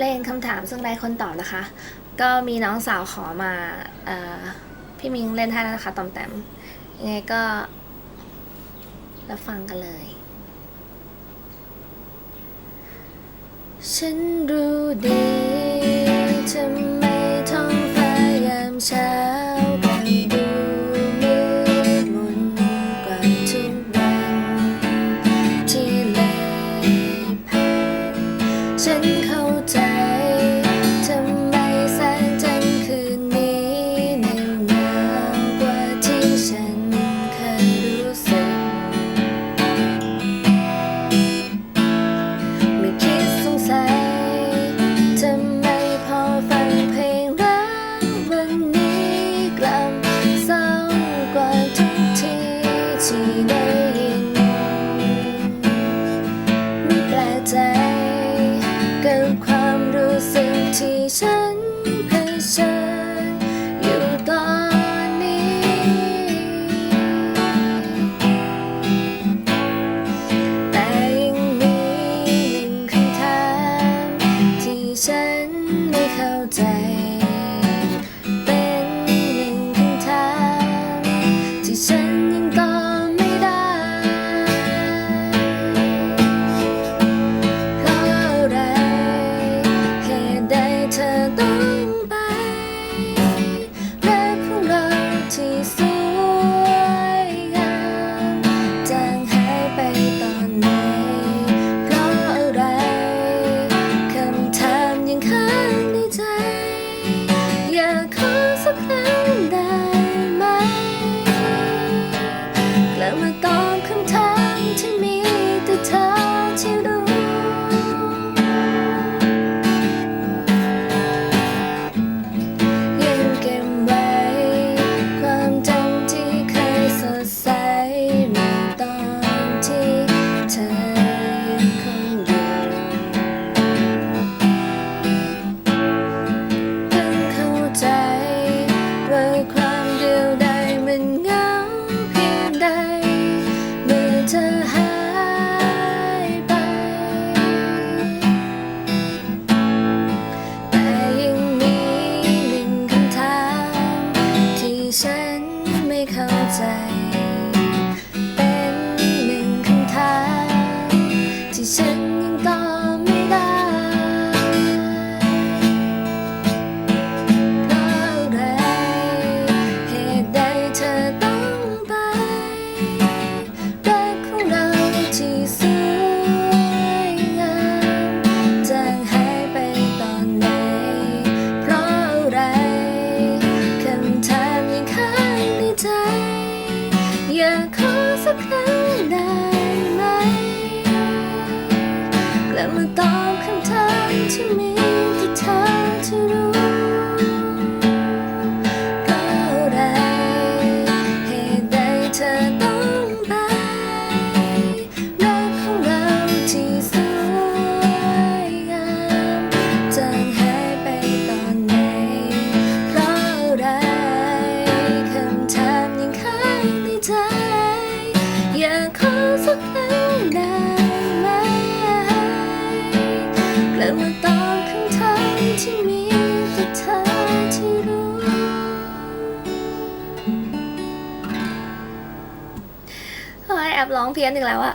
เพลงคำถามซึ่งได้คนตอบนะคะ ก็มีน้องสาวขอมาพี่มิงเล่นให้แล้วนะคะตอมแต้มยังไงก็รับฟังกันเลย ฉันรู้ดีทำไมท้องฟ้ายามเช้ากัดูมืดมนกว่าทุกวันที่เลยผ่านฉัน say ความเดียวดมันเหงาเพียงใด เมื่อเธอหายไป แต่ยังมีหนึ่งคำถามที่ฉันไม่เข้าใจ เป็นหนึ่งคำถามที่ฉัน และเมื่อตอบคำถามที่มี แอบร้องเพี้ยนหนึ่งแล้วอะ